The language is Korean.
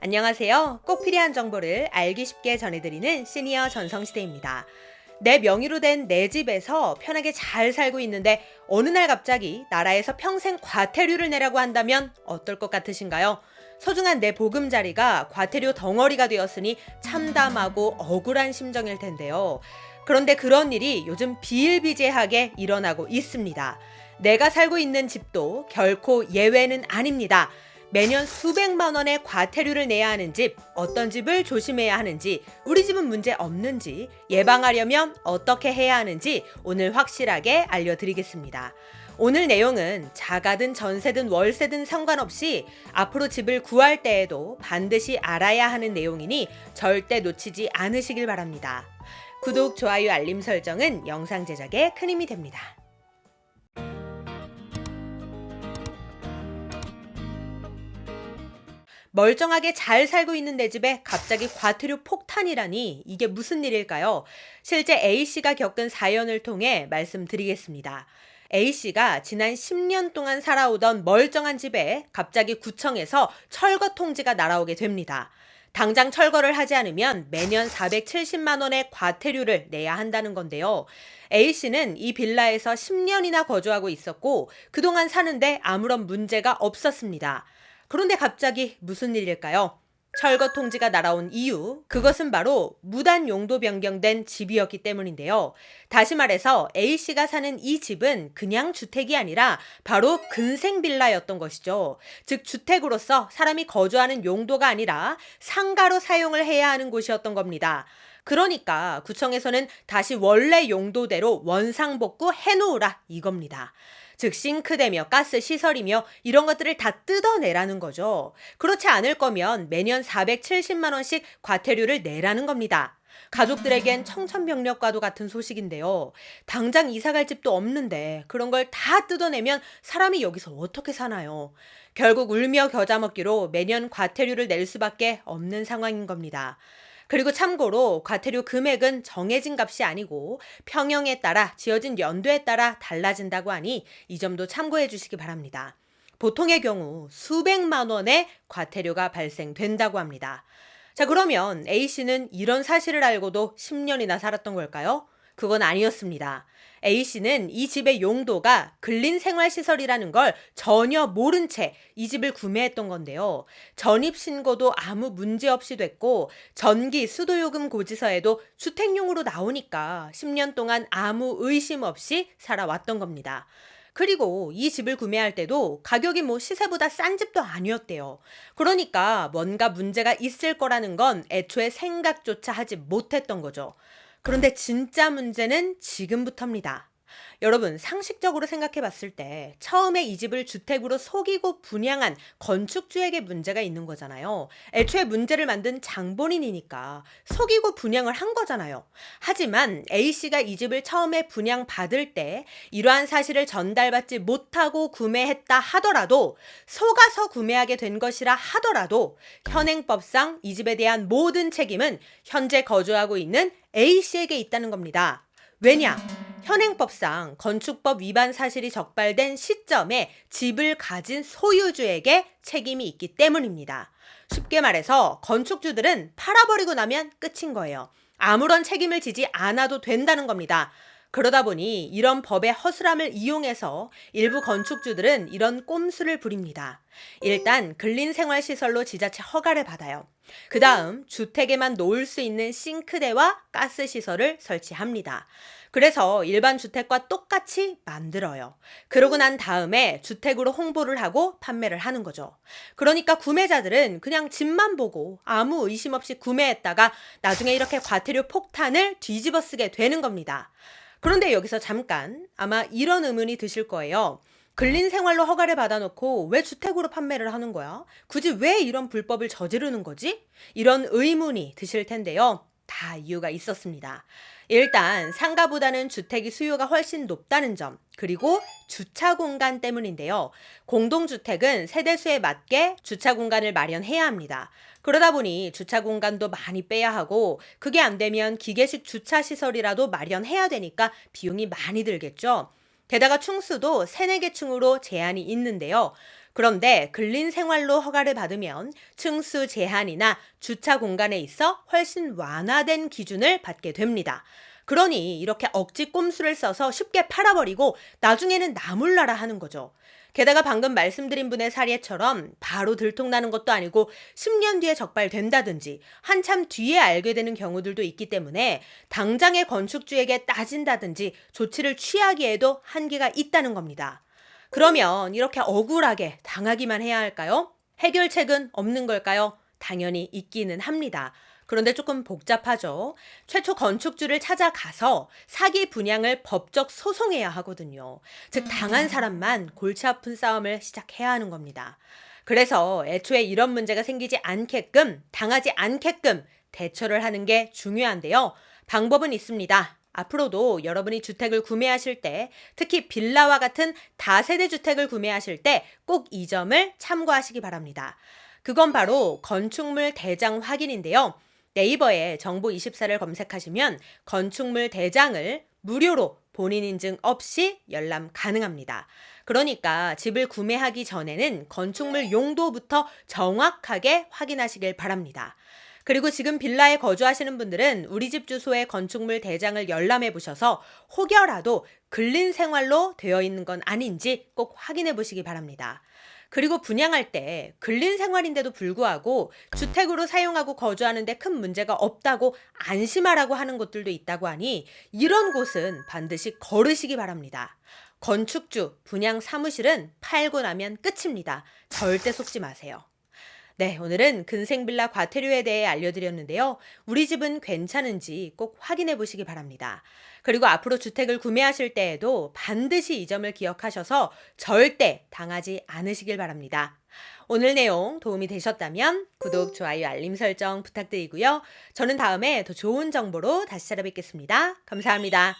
안녕하세요. 꼭 필요한 정보를 알기 쉽게 전해드리는 시니어 전성시대입니다. 내 명의로 된 내 집에서 편하게 잘 살고 있는데 어느 날 갑자기 나라에서 평생 과태료를 내라고 한다면 어떨 것 같으신가요? 소중한 내 보금자리가 과태료 덩어리가 되었으니 참담하고 억울한 심정일 텐데요. 그런데 그런 일이 요즘 비일비재하게 일어나고 있습니다. 내가 살고 있는 집도 결코 예외는 아닙니다. 매년 수백만 원의 과태료를 내야 하는 집, 어떤 집을 조심해야 하는지, 우리 집은 문제 없는지, 예방하려면 어떻게 해야 하는지 오늘 확실하게 알려드리겠습니다. 오늘 내용은 자가든 전세든 월세든 상관없이 앞으로 집을 구할 때에도 반드시 알아야 하는 내용이니 절대 놓치지 않으시길 바랍니다. 구독, 좋아요, 알림 설정은 영상 제작에 큰 힘이 됩니다. 멀쩡하게 잘 살고 있는 내 집에 갑자기 과태료 폭탄이라니 이게 무슨 일일까요? 실제 A씨가 겪은 사연을 통해 말씀드리겠습니다. A씨가 지난 10년 동안 살아오던 멀쩡한 집에 갑자기 구청에서 철거 통지가 날아오게 됩니다. 당장 철거를 하지 않으면 매년 470만 원의 과태료를 내야 한다는 건데요. A씨는 이 빌라에서 10년이나 거주하고 있었고 그동안 사는데 아무런 문제가 없었습니다. 그런데 갑자기 무슨 일일까요? 철거 통지가 날아온 이유, 그것은 바로 무단 용도 변경된 집이었기 때문인데요. 다시 말해서 A씨가 사는 이 집은 그냥 주택이 아니라 바로 근생 빌라였던 것이죠. 즉, 주택으로서 사람이 거주하는 용도가 아니라 상가로 사용을 해야 하는 곳이었던 겁니다. 그러니까 구청에서는 다시 원래 용도대로 원상복구 해놓으라 이겁니다. 즉 싱크대며 가스 시설이며 이런 것들을 다 뜯어내라는 거죠. 그렇지 않을 거면 매년 470만 원씩 과태료를 내라는 겁니다. 가족들에겐 청천벽력과도 같은 소식인데요. 당장 이사 갈 집도 없는데 그런 걸 다 뜯어내면 사람이 여기서 어떻게 사나요? 결국 울며 겨자 먹기로 매년 과태료를 낼 수밖에 없는 상황인 겁니다. 그리고 참고로 과태료 금액은 정해진 값이 아니고 평형에 따라 지어진 연도에 따라 달라진다고 하니 이 점도 참고해 주시기 바랍니다. 보통의 경우 수백만 원의 과태료가 발생된다고 합니다. 자, 그러면 A씨는 이런 사실을 알고도 10년이나 살았던 걸까요? 그건 아니었습니다. A씨는 이 집의 용도가 근린 생활시설이라는 걸 전혀 모른 채 이 집을 구매했던 건데요. 전입신고도 아무 문제 없이 됐고, 전기, 수도요금 고지서에도 주택용으로 나오니까 10년 동안 아무 의심 없이 살아왔던 겁니다. 그리고 이 집을 구매할 때도 가격이 뭐 시세보다 싼 집도 아니었대요. 그러니까 뭔가 문제가 있을 거라는 건 애초에 생각조차 하지 못했던 거죠. 그런데 진짜 문제는 지금부터입니다. 여러분, 상식적으로 생각해 봤을 때 처음에 이 집을 주택으로 속이고 분양한 건축주에게 문제가 있는 거잖아요. 애초에 문제를 만든 장본인이니까 속이고 분양을 한 거잖아요. 하지만 A씨가 이 집을 처음에 분양 받을 때 이러한 사실을 전달받지 못하고 구매했다 하더라도 속아서 구매하게 된 것이라 하더라도 현행법상 이 집에 대한 모든 책임은 현재 거주하고 있는 A씨에게 있다는 겁니다. 왜냐? 현행법상 건축법 위반 사실이 적발된 시점에 집을 가진 소유주에게 책임이 있기 때문입니다. 쉽게 말해서 건축주들은 팔아버리고 나면 끝인 거예요. 아무런 책임을 지지 않아도 된다는 겁니다. 그러다 보니 이런 법의 허술함을 이용해서 일부 건축주들은 이런 꼼수를 부립니다. 일단 근린 생활시설로 지자체 허가를 받아요. 그 다음 주택에만 놓을 수 있는 싱크대와 가스 시설을 설치합니다. 그래서 일반 주택과 똑같이 만들어요. 그러고 난 다음에 주택으로 홍보를 하고 판매를 하는 거죠. 그러니까 구매자들은 그냥 집만 보고 아무 의심 없이 구매했다가 나중에 이렇게 과태료 폭탄을 뒤집어 쓰게 되는 겁니다. 그런데 여기서 잠깐 아마 이런 의문이 드실 거예요. 근린 생활로 허가를 받아놓고 왜 주택으로 판매를 하는 거야? 굳이 왜 이런 불법을 저지르는 거지? 이런 의문이 드실 텐데요. 다 이유가 있었습니다. 일단 상가보다는 주택이 수요가 훨씬 높다는 점, 그리고 주차 공간 때문인데요. 공동주택은 세대수에 맞게 주차 공간을 마련해야 합니다. 그러다 보니 주차 공간도 많이 빼야 하고, 그게 안 되면 기계식 주차 시설이라도 마련해야 되니까 비용이 많이 들겠죠. 게다가 층수도 3, 4개 층으로 제한이 있는데요. 그런데 근린 생활로 허가를 받으면 층수 제한이나 주차 공간에 있어 훨씬 완화된 기준을 받게 됩니다. 그러니 이렇게 억지 꼼수를 써서 쉽게 팔아버리고 나중에는 나몰라라 하는 거죠. 게다가 방금 말씀드린 분의 사례처럼 바로 들통나는 것도 아니고 10년 뒤에 적발된다든지 한참 뒤에 알게 되는 경우들도 있기 때문에 당장의 건축주에게 따진다든지 조치를 취하기에도 한계가 있다는 겁니다. 그러면 이렇게 억울하게 당하기만 해야 할까요? 해결책은 없는 걸까요? 당연히 있기는 합니다. 그런데 조금 복잡하죠. 최초 건축주를 찾아가서 사기 분양을 법적 소송해야 하거든요. 즉, 당한 사람만 골치 아픈 싸움을 시작해야 하는 겁니다. 그래서 애초에 이런 문제가 생기지 않게끔, 당하지 않게끔 대처를 하는 게 중요한데요. 방법은 있습니다. 앞으로도 여러분이 주택을 구매하실 때, 특히 빌라와 같은 다세대 주택을 구매하실 때 꼭 이 점을 참고하시기 바랍니다. 그건 바로 건축물 대장 확인인데요. 네이버에 정보24를 검색하시면 건축물 대장을 무료로 본인 인증 없이 열람 가능합니다. 그러니까 집을 구매하기 전에는 건축물 용도부터 정확하게 확인하시길 바랍니다. 그리고 지금 빌라에 거주하시는 분들은 우리 집 주소에 건축물 대장을 열람해 보셔서 혹여라도 근린 생활로 되어 있는 건 아닌지 꼭 확인해 보시기 바랍니다. 그리고 분양할 때 근린 생활인데도 불구하고 주택으로 사용하고 거주하는데 큰 문제가 없다고 안심하라고 하는 곳들도 있다고 하니 이런 곳은 반드시 거르시기 바랍니다. 건축주, 분양 사무실은 팔고 나면 끝입니다. 절대 속지 마세요. 네, 오늘은 근생빌라 과태료에 대해 알려드렸는데요. 우리 집은 괜찮은지 꼭 확인해 보시기 바랍니다. 그리고 앞으로 주택을 구매하실 때에도 반드시 이 점을 기억하셔서 절대 당하지 않으시길 바랍니다. 오늘 내용 도움이 되셨다면 구독, 좋아요, 알림 설정 부탁드리고요. 저는 다음에 더 좋은 정보로 다시 찾아뵙겠습니다. 감사합니다.